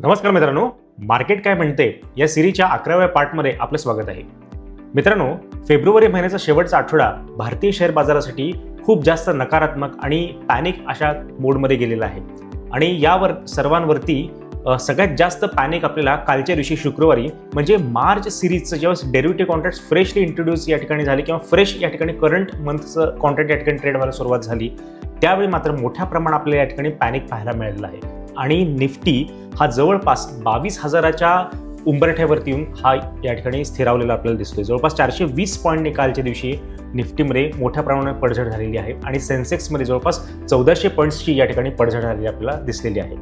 नमस्कार मित्रांनो मार्केट काय म्हणते या सिरीजच्या अकराव्या पार्टमध्ये आपलं स्वागत आहे. मित्रांनो फेब्रुवारी महिन्याचा शेवटचा आठवडा भारतीय शेअर बाजारासाठी खूप जास्त नकारात्मक आणि पॅनिक अशा मोडमध्ये गेलेला आहे. आणि यावर सर्वांवरती सगळ्यात जास्त पॅनिक आपल्याला कालच्या दिवशी शुक्रवारी म्हणजे मार्च सिरीजचं जेव्हा डेरिव्हेटिव्ह कॉन्ट्रॅक्ट फ्रेशली इंट्रोड्यूस या ठिकाणी झाले किंवा फ्रेश या ठिकाणी करंट मंथचं कॉन्ट्रॅक्ट या ठिकाणी ट्रेड व्हायला सुरुवात झाली त्यावेळी मात्र मोठ्या प्रमाणात आपल्याला या ठिकाणी पॅनिक पाहायला मिळालेला आहे. आणि निफ्टी हा जवळपास बावीस हजाराच्या उंबरठ्यावरती येऊन हा या ठिकाणी स्थिरावलेला आपल्याला दिसतोय. जवळपास चारशे वीस पॉईंट निकालच्या दिवशी निफ्टीमध्ये मोठ्या प्रमाणात पडझड झालेली आहे आणि सेन्सेक्समध्ये जवळपास चौदाशे पॉईंट्सची या ठिकाणी पडझड झालेली आपल्याला दिसलेली आहे.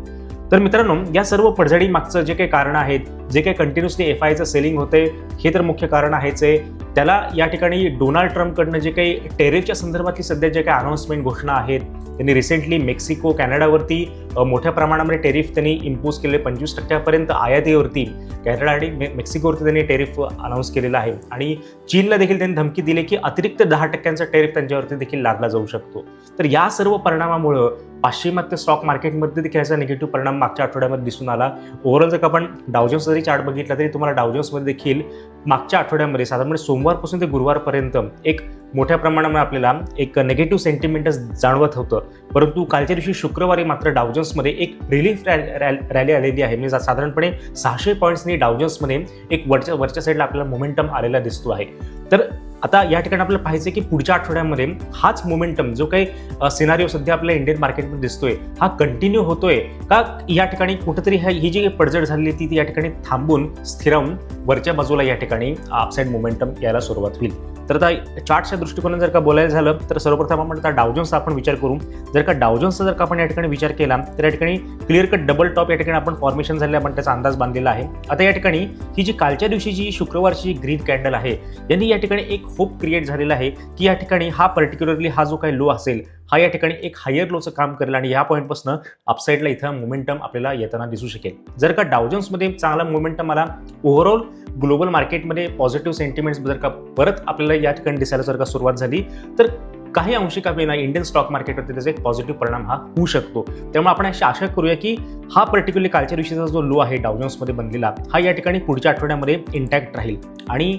तर मित्रांनो या सर्व पडझडी मागचं जे काही कारण आहेत जे काही कंटिन्युअसली एफ आयचं सेलिंग होते हे तर मुख्य कारण आहेच आहे. त्याला या ठिकाणी डोनाल्ड ट्रम्पकडनं जे काही टेरिफच्या संदर्भातली सध्या जे काही अनाऊन्समेंट घोषणा आहेत त्यांनी रिसेंटली मेक्सिको कॅनडावरती मोठ्या प्रमाणामध्ये टेरिफ त्यांनी इम्पोज केले पंचवीस टक्क्यापर्यंत आयातीवरती कॅनडा आणि मे मेक्सिकोवरती त्यांनी टेरिफ अनाऊन्स केलेला आहे. आणि चीनला देखील त्यांनी धमकी दिली की अतिरिक्त दहा टक्क्यांचा टेरिफ त्यांच्यावरती देखील लादला जाऊ शकतो. तर या सर्व परिणामामुळं पाश्चिमात्य स्टॉक मार्केटमध्ये देखील याचा निगेटिव्ह परिणाम मागच्या आठवड्यामध्ये दिसून आला. ओव्हरऑल जर का आपण डावजन्स जरी चार्ट बघितला तरी तुम्हाला डावजन्समध्ये देखील मागच्या आठवड्यामध्ये साधारणपणे सोमवारपासून ते गुरुवारपर्यंत एक मोठ्या प्रमाणामध्ये आपल्याला एक निगेटिव्ह सेंटिमेंटच जाणवत होतं. परंतु कालच्या दिवशी शुक्रवारी मात्र डावजन्समध्ये एक रिलीफ रॅली आलेली आहे. म्हणजे साधारणपणे सहाशे पॉईंट्सनी डावजन्समध्ये एक वरच्या वरच्या साईडला आपल्याला मोमेंटम आलेला दिसतो आहे. तर आता या ठिकाणी आपल्याला पाहायचं आहे की पुढच्या आठवड्यामध्ये हाच मोमेंटम जो काही सिनारिओ सध्या आपल्या इंडियन मार्केटमध्ये दिसतोय हा कंटिन्यू होतोय का या ठिकाणी कुठेतरी ह्या- ही जी पडझड झालेली ती ती या ठिकाणी थांबून स्थिरावून वरच्या बाजूला या ठिकाणी अपसाईड मोमेंटम यायला सुरुवात होईल. तर आता चार्टच्या दृष्टिकोनात जर का बोलायला झालं तर सर्वप्रथम आपण आता डावजन्सचा आपण विचार करू. जर का डावजन्सचा जर का आपण या ठिकाणी विचार केला तर या ठिकाणी क्लिअर कट डबल टॉप या ठिकाणी आपण फॉर्मेशन झाले आपण त्याचा अंदाज बांधलेला आहे. आता या ठिकाणी ही जी कालच्या दिवशी जी शुक्रवारची ग्रीन कॅन्डल आहे यांनी या ठिकाणी एक होप क्रिएट झालेला आहे की या ठिकाणी हा पर्टिक्युलरली हा जो काही लो असेल हा या ठिकाणी एक हायर लोचं काम करेल आणि या पॉईंटपासून अपसाईडला इथं मोमेंटम आपल्याला येताना दिसू शकेल. जर का डावजन्समध्ये चांगला मोमेंटम आला ओव्हरऑल ग्लोबल मार्केटमध्ये पॉझिटिव्ह सेंटिमेंट्स जर का परत आपल्याला या ठिकाणी दिसायला जर का सुरुवात झाली तर काही अंशिक ना इंडियन स्टॉक मार्केटवरती त्याचा एक पॉझिटिव्ह परिणाम हा होऊ शकतो. त्यामुळे आपण अशी आशा करूया की हा पर्टिक्युलर कालच्या दिवशीचा जो लो आहे डावजन्समध्ये बनलेला हा या ठिकाणी पुढच्या आठवड्यामध्ये इंटॅक्ट राहील. आणि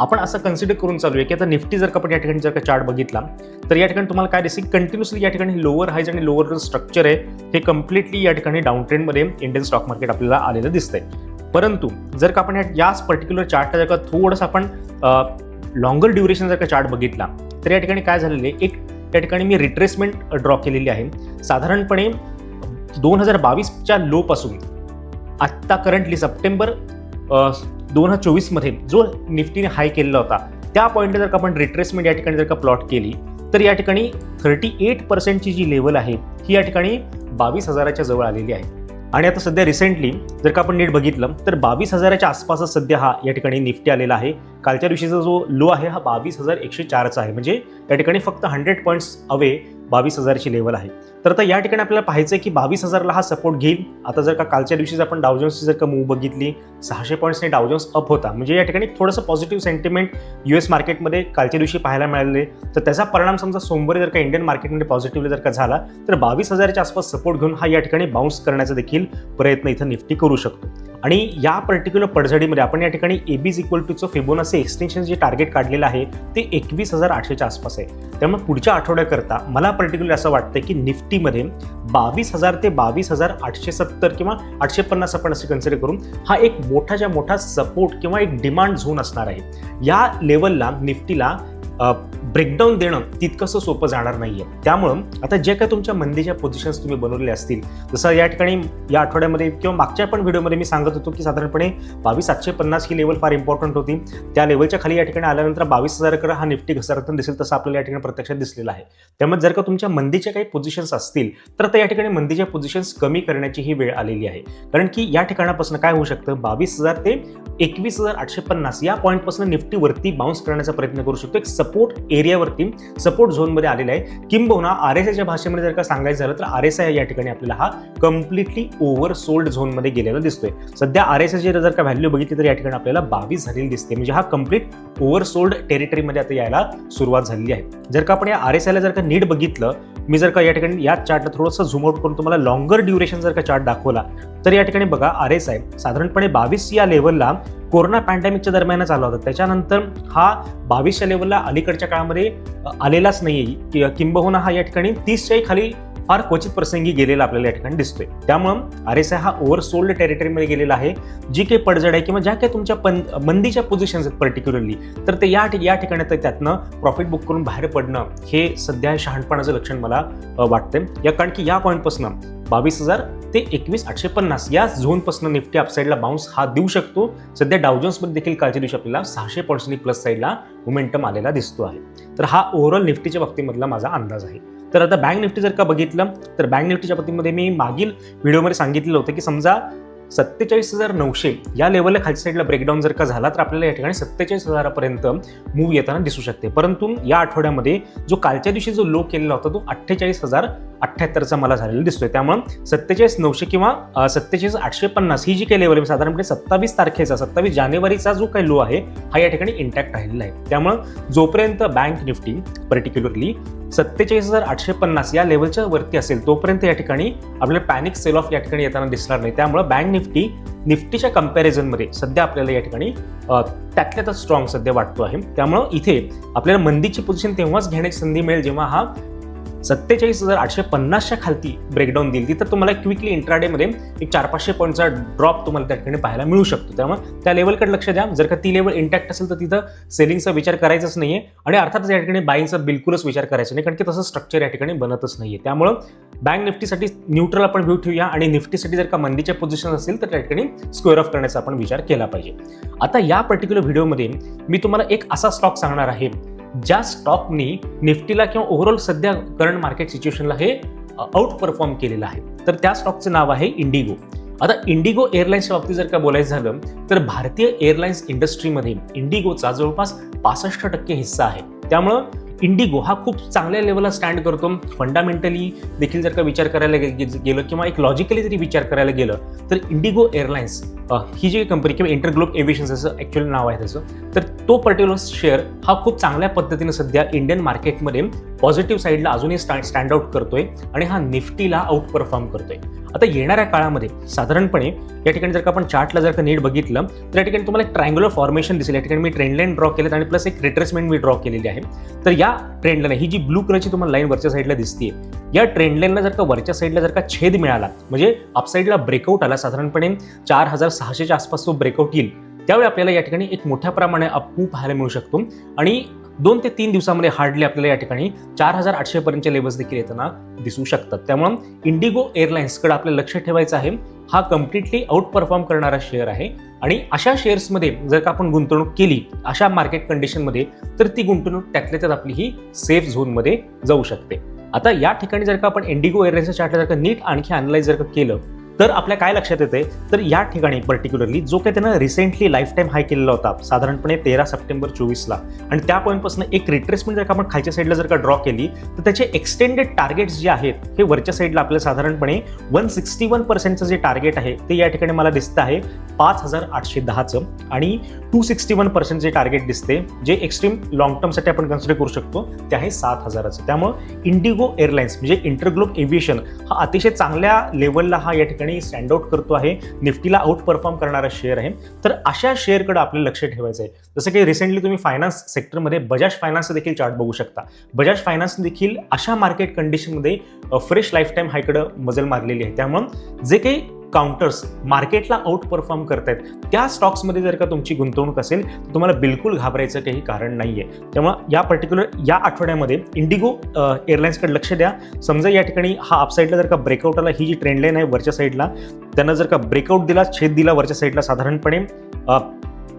आपण असं कन्सिडर करून चालूया की आता निफ्टी जर का आपण या ठिकाणी जर का चार्ट बघितला तर या ठिकाणी तुम्हाला काय दिसेल? कंटिन्युअसली या ठिकाणी लोअर हायज आणि लोअर स्ट्रक्चर आहे. हे कम्प्लिटली या ठिकाणी डाऊन ट्रेंडमध्ये इंडियन स्टॉक मार्केट आपल्याला आलेलं दिसतंय. परंतु जर का आपण या- याच पर्टिक्युलर चार्टला जर का थोडंसं आपण लॉंगर ड्युरेशन जर का चार्ट बघितला तर या ठिकाणी काय झालेलं आहे? एक त्या ठिकाणी मी रिट्रेसमेंट ड्रॉ केलेली आहे. साधारणपणे दोन हजार बावीसच्या लोपासून आत्ता करंटली सप्टेंबर दोन हजार चोवीसमध्ये जो निफ्टीने हाय केलेला होता त्या पॉईंटला जर का आपण रिट्रेसमेंट या ठिकाणी जर का प्लॉट केली तर या ठिकाणी थर्टी एट पर्सेंटची जी लेवल आहे ही या ठिकाणी बावीस हजाराच्या जवळ आलेली आहे. आणि आता सध्या रिसेंटली जर का आपण नीट बघितलं तर बावीस हजाराच्या आसपासच सध्या हा या ठिकाणी निफ्टी आलेला आहे. कालच्या दिवशीचा जो लो आहे हा बावीस हजार एकशे चारचा आहे. म्हणजे या ठिकाणी फक्त हंड्रेड पॉईंट्स अवे बावीस हजारची लेवल आहे. तर आता या ठिकाणी आपल्याला पाहायचं आहे की बावीस हजारला हा सपोर्ट घेईल. आता जर का कालच्या दिवशी आपण डावजन्सची जर का मूव बघितली सहाशे पॉईंट्सने डावजन्स अप होता. म्हणजे या ठिकाणी थोडंसं पॉझिटिव्ह सेंटिमेंट यू एस मार्केटमध्ये कालच्या दिवशी पाहायला मिळाले तर त्याचा परिणाम समजा सोमवारी जर का इंडियन मार्केटमध्ये पॉझिटिव्हली जर का झाला तर बावीस हजारच्या आसपास सपोर्ट घेऊन हा या ठिकाणी बाउन्स करण्याचा देखील प्रयत्न इथं निफ्टी करू शकतो. आणि या पर्टिक्युलर पडझडीमध्ये आपण या ठिकाणी ए बीज इक्वल टूचं फिबोनाचे एक्सटेन्शन जे टार्गेट काढलेलं आहे ते एकवीस हजार आठशेच्या आसपास आहे. त्यामुळे पुढच्या आठवड्याकरता मला पर्टिक्युलर असं वाटतं की निफ्टीमध्ये बावीस हजार ते बावीस हजार आठशे सत्तर किंवा आठशे पन्नास आपण असे कन्सिडर करून हा एक मोठाच्या मोठा सपोर्ट किंवा एक डिमांड झोन असणार आहे. या लेवलला निफ्टीला ब्रेकडाऊन देणं तितकंसं सोपं जाणार नाहीये. त्यामुळं आता जे काय तुमच्या मंदीच्या पोझिशन्स तुम्ही बनवलेल्या असतील जसं या ठिकाणी या आठवड्यामध्ये किंवा मागच्या पण व्हिडिओमध्ये मी सांगत होतो की साधारणपणे बावीस सातशे पन्नास ही लेवल फार इम्पॉर्टंट होती. त्या लेवलच्या खाली या ठिकाणी आल्यानंतर बावीस हजाराकडे हा निफ्टी घसरताना दिसेल तसं आपल्याला या ठिकाणी प्रत्यक्षात दिसलेलं आहे. त्यामुळे जर का तुमच्या मंदीच्या काही पोझिशन्स असतील तर त्या या ठिकाणी मंदीच्या पोझिशन्स कमी करण्याची ही वेळ आलेली आहे. कारण की या ठिकाणापासून काय होऊ शकतं? बावीस हजार ते एकवीस हजार आठशे पन्नास या पॉईंटपासून निफ्टीवरती बाउन्स करण्याचा प्रयत्न करू शकतो. एक सपोर्ट एरियावरती सपोर्ट झोनमध्ये आलेला आहे. किंबहुना आर एस आयच्या भाषेमध्ये जर का सांगायचं झालं तर आर एस आय या ठिकाणी आपल्याला हा कम्प्लिटली ओव्हर सोल्ड झोनमध्ये गेलेला दिसतोय. सध्या आर एस आयची जर का व्हॅल्यू बघितली तर या ठिकाणी आपल्याला बावीस झालेली दिसते. म्हणजे हा कंप्लीट ओव्हर सोल्ड टेरिटरीमध्ये आता यायला सुरुवात झालेली आहे. जर का आपण या आर एस आयला जर का नीट बघितलं मी जर का या ठिकाणी या चार्टला थोडंसं झूम आउट करून तुम्हाला लॉंगर ड्युरेशन जर का चार्ट दाखवला तर या ठिकाणी बघा आर एस आय साधारणपणे बावीस या लेवलला कोरोना पॅन्डेमिकच्या दरम्यानच आला होता. त्याच्यानंतर हा बावीसच्या लेवलला अलीकडच्या काळामध्ये आलेलाच नाही किंबहुना हा या ठिकाणी तीसच्याही खाली फार क्वचित प्रसंगी गेलेला आपल्याला या ठिकाणी दिसतोय. त्यामुळं आर एस आय हा ओव्हर सोल्ड टेरिटरीमध्ये गेलेला आहे. जी काही पडझड आहे किंवा ज्या काही तुमच्या पण मंदीच्या पोझिशन्स आहेत पर्टिक्युलरली तर ते या ठिक- या ठिकाणी तर त्यातनं प्रॉफिट बुक करून बाहेर पडणं हे सध्या शहाणपणाचं लक्षण मला वाटतं वाटतंय. या कारण की या पॉईंटपासून बावीस हजार ते एकवीस आठशे पन्नास या झोनपासून निफ्टी अपसाईडला बाउन्स हा देऊ शकतो. सध्या डावजन्समध्ये देखील काळजी दिवशी आपल्याला सहाशे पॉईंट्सनी प्लस साईडला मोमेंटम आलेला दिसतो आहे. तर हा ओव्हरऑल निफ्टीच्या बाबतीमधला माझा अंदाज आहे. तर आता बँक निफ्टी जर का बघितलं तर बँक निफ्टीच्या बाबतीमध्ये मी मागील व्हिडिओमध्ये सांगितलेलं होतं की समजा सत्तेचाळीस हजार नऊशे या लेवलला खालच्या साईडला ब्रेकडाऊन जर का झाला तर आपल्याला या ठिकाणी सत्तेचाळीस हजारापर्यंत मूव्ह येताना दिसू शकते. परंतु या आठवड्यामध्ये जो कालच्या दिवशी जो लो केलेला होता तो अठ्ठेचाळीस हजार अठ्ठ्याहत्तरचा मला झालेला दिसतोय. त्यामुळे सत्तेचाळीस नऊशे किंवा सत्तेचाळीस आठशे पन्नास ही जी काही लेवल आहे साधारणपणे सत्तावीस तारखेचा सत्तावीस जानेवारीचा जो काही लो आहे हा या ठिकाणी इंटॅक्ट राहिलेला आहे. त्यामुळं जोपर्यंत बँक निफ्टी पर्टिक्युलरली सत्तेचाळीस हजार आठशे पन्नास या लेवलच्या वरती असेल तोपर्यंत या ठिकाणी आपल्याला पॅनिक सेल ऑफ या ठिकाणी येताना दिसणार नाही. त्यामुळं बँक निफ्टी निफ्टीच्या कम्पॅरिझनमध्ये सध्या आपल्याला या ठिकाणी त्यातल्या त्यात स्ट्रॉंग सध्या वाटतो आहे. त्यामुळं इथे आपल्याला मंदीची पोझिशन तेव्हाच घेण्याची संधी मिळेल जेव्हा हा सत्तेचाळीस हजार आठशे पन्नासच्या खालती ब्रेकडाऊन दिली. तर तुम्हाला क्विकली इंट्राडेमध्ये एक चार पाचशे पॉईंटचा ड्रॉप तुम्हाला त्या ठिकाणी पाहायला मिळू शकतो. त्यामुळे त्या लेवलकडे लक्ष द्या. जर का ती लेवल इंटॅक्ट असेल तर तिथं सेलिंगचा विचार करायचाच नाहीये. आणि अर्थातच या ठिकाणी बाईंगचा बिलकुलच विचार करायचा नाही कारण की तसं स्ट्रक्चर या ठिकाणी बनतच नाहीये. त्यामुळं बँक निफ्टीसाठी न्यूट्रल आपण व्ह्यू ठेवूया आणि निफ्टीसाठी जर का मंदीच्या पोझिशन असेल तर त्या ठिकाणी स्क्वेअर ऑफ करण्याचा आपण विचार केला पाहिजे. आता या पर्टिक्युलर व्हिडिओमध्ये मी तुम्हाला एक असा स्टॉक सांगणार आहे ज्या स्टॉकनी निफ्टीला किंवा ओव्हरऑल सध्या करंट मार्केट सिच्युएशनला हे आउट परफॉर्म केलेलं आहे. तर त्या स्टॉकचं नाव आहे इंडिगो आता इंडिगो एअरलाईन्सच्या बाबतीत जर का बोलायचं झालं तर भारतीय एअरलाईन्स इंडस्ट्रीमध्ये इंडिगोचा जवळपास पासष्ट टक्के हिस्सा आहे. त्यामुळं इंडिगो हा खूप चांगल्या लेवलला स्टँड करतो. फंडामेंटली देखील जर का विचार करायला गेलं किंवा एक लॉजिकली जरी विचार करायला गेलं तर इंडिगो एअरलाइन्स ही जी कंपनी किंवा इंटरग्लोब एव्हिएशन जसं ॲक्च्युअली नाव आहे त्याचं तर तो पर्टिक्युलर शेअर हा खूप चांगल्या पद्धतीनं सध्या इंडियन मार्केटमध्ये पॉझिटिव्ह साईडला अजूनही स्टँड स्टँड आउट करतोय आणि हा निफ्टीला आउट परफॉर्म करतोय. आता येणाऱ्या काळामध्ये साधारणपणे या ठिकाणी जर का आपण चार्टला जर का नीट बघितलं तर या ठिकाणी तुम्हाला एक ट्रायंग्युलर फॉर्मेशन दिसेल. या ठिकाणी मी ट्रेंड लाईन ड्रॉ केलेत आणि प्लस एक रिट्रेसमेंट मी ड्रॉ केलेली आहे. तर या ट्रेंड लाईन ही जी ब्लू कलरची तुम्हाला लाईन वरच्या साईडला दिसते या ट्रेंड लाईनला जर का वरच्या साईडला जर का छेद मिळाला म्हणजे अपसाईडला ब्रेकआउट आला साधारणपणे चार हजार सहाशेच्या आसपास तो ब्रेकआउट येईल त्यावेळी आपल्याला या ठिकाणी एक मोठ्या प्रमाणे अपमूव पाहायला मिळू शकतो. आणि दोन ते तीन दिवसामध्ये हार्डली आपल्याला या ठिकाणी चार हजार आठशे पर्यंतचे लेवल्स देखील येताना दिसू शकतात. त्यामुळं इंडिगो एअरलाइन्सकडे आपलं लक्ष ठेवायचं आहे. हा कम्प्लिटली आउट परफॉर्म करणारा शेअर आहे. आणि अशा शेअर्समध्ये जर का आपण गुंतवणूक केली अशा मार्केट कंडिशनमध्ये तर ती गुंतवणूक त्यातल्या त्यात आपली ही सेफ झोनमध्ये जाऊ शकते. आता या ठिकाणी जर का आपण इंडिगो एअरलाइन्सच्या चार्टला जर का नीट आणखी अनालाइज जर का केलं तर आपल्या काय लक्षात येते तर या ठिकाणी पर्टिक्युलरली जो काही त्यानं रिसेंटली लाईफ टाईम हाय केलेला होता साधारणपणे तेरा सप्टेंबर चोवीसला आणि त्या पॉईंटपासून एक रिट्रेसमेंट जर का आपण खालच्या साईडला जर का ड्रॉ केली तर त्याचे एक्सटेंडेड टार्गेट्स जे आहेत हे वरच्या साईडला आपल्याला साधारणपणे वन सिक्स्टी वन पर्सेंटचं जे टार्गेट आहे ते या ठिकाणी मला दिसतं आहे पाच हजार आठशे दहाचं. आणि टू सिक्स्टी वन पर्सेंट जे टार्गेट दिसते जे एक्स्ट्रीम लॉंग टर्मसाठी आपण कन्सिडर करू शकतो ते आहे सात हजाराचं. त्यामुळं इंडिगो एअरलाइन्स म्हणजे इंटरग्लोब एव्हिएशन हा अतिशय चांगल्या लेवलला हा या ठिकाणी स्टँड आउट करतो आहे. निफ्टीला आउट परफॉर्म करणारा शेअर आहे. तर अशा शेअरकडे आपलं लक्ष ठेवायचं आहे. जसं की रिसेंटली तुम्ही फायनान्स सेक्टरमध्ये बजाज फायनान्सचं देखील चार्ट बघू शकता. बजाज फायनान्स देखील अशा मार्केट कंडिशनमध्ये फ्रेश लाईफ टाईम हायकडं मजल मारलेली आहे. त्यामुळं जे काही काउंटर्स मार्केटला आउट परफॉर्म करतायत. त्या स्टॉक्समध्ये जर का तुमची गुंतवणूक असेल तर तुम्हाला बिलकुल घाबरायचं काही कारण नाही आहे त्यामुळं या पर्टिक्युलर या आठवड्यामध्ये इंडिगो एअरलाईन्सकडे लक्ष द्या. समजा या ठिकाणी हा अपसाईडला जर का ब्रेकआउट आला ही जी ट्रेंड लाईन आहे वरच्या साईडला त्यांना जर का ब्रेकआउट दिला छेद दिला वरच्या साईडला साधारणपणे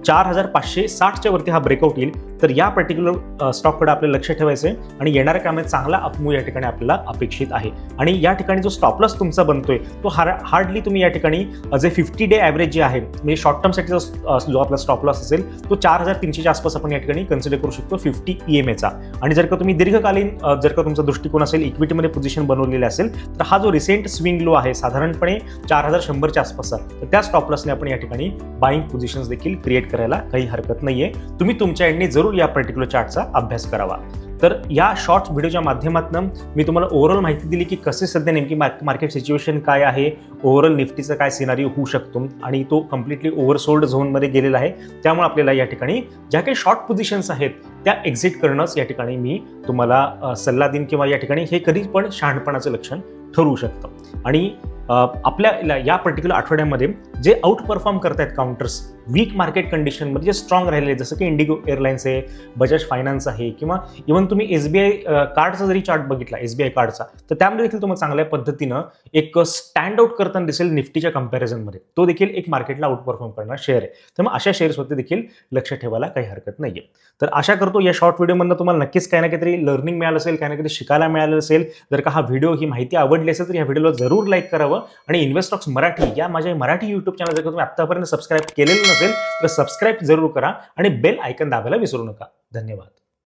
चार हजार पाचशे साठच्या वरती हा ब्रेकआउट येईल. तर या पर्टिक्युलर स्टॉककडे आपल्याला लक्ष ठेवायचं आहे आणि येणाऱ्या कामात चांगला अपमू या ठिकाणी आपल्याला अपेक्षित आहे. आणि या ठिकाणी जो स्टॉपलॉस तुमचा बनतोय तो हार हार्डली तुम्ही या ठिकाणी जे फिफ्टी डे ॲव्हरेज जे आहे म्हणजे शॉर्ट टर्मसाठी जो जो आपला स्टॉपलॉस असेल तो चार हजार तीनशेच्या आसपास आपण या ठिकाणी कन्सिडर करू शकतो फिफ्टी ई एम एचा आणि जर का तुम्ही दीर्घकालीन जर का तुमचा दृष्टिकोन असेल इक्विटीमध्ये पोझिशन बनवलेले असेल तर हा जो रिसेंट स्विंग लो आहे साधारणपणे चार हजार शंभरच्या आसपासचा तर त्या स्टॉपलॉसने आपण या ठिकाणी बाईंग पोझिशन्स देखील क्रिएट करायला काही हरकत नाहीये. तुम्ही तुमच्या एंडने जरूर या पर्टिक्युलर चार्टचा अभ्यास करावा. तर या शॉर्ट्स व्हिडिओच्या माध्यमातून मी तुम्हाला ओव्हरऑल माहिती दिली की कसे सध्या नेमकी मार्केट सिच्युएशन काय आहे ओव्हरऑल निफ्टीचा काय सिनारी होऊ शकतो आणि तो कम्प्लिटली ओव्हरसोल्ड झोनमध्ये गेलेला आहे. त्यामुळे आपल्याला या ठिकाणी ज्या काही शॉर्ट पोझिशन्स आहेत त्या एक्झिट करणंच या ठिकाणी मी तुम्हाला सल्ला देईन किंवा या ठिकाणी हे कधी पण शहाणपणाचं लक्षण ठरवू शकतं. आणि आपल्या या पर्टिक्युलर आठवड्यामध्ये जे आउट परफॉर्म करतायत काउंटर्स वीक मार्केट कंडिशनमध्ये जे स्ट्रॉंग राहिले जसं की इंडिगो एअरलाईन्स आहे बजाज फायनान्स आहे किंवा इव्हन तुम्ही एस बी आय कार्डचा जरी चार्ट बघितला एस बी आय कार्डचा तर त्यामध्ये देखील तुम्हाला चांगल्या पद्धतीनं एक स्टँड आउट करताना दिसेल निफ्टीच्या कम्पॅरिझनमध्ये तो देखील एक मार्केटला आउट परफॉर्म करणार शेअर आहे. तर मग अशा शेअर्सवरती देखील लक्ष ठेवायला काही हरकत नाही आहे तर आशा करतो या शॉर्ट व्हिडिओमधनं तुम्हाला नक्कीच काही ना काहीतरी लर्निंग मिळालं असेल काही ना काहीतरी शिकायला मिळालं असेल. जर का हा व्हिडिओ ही माहिती आवडली असेल तर या व्हिडिओला जरूर लाईक करावं. आणि इन्व्हेस्टॉक्स मराठी या माझ्या मराठी युट्यूब चॅनल जर तुम्ही आत्तापर्यंत सबस्क्राईब केलेलं नसेल तर सबस्क्राईब जरूर करा आणि बेल आयकन दाबायला विसरू नका. धन्यवाद.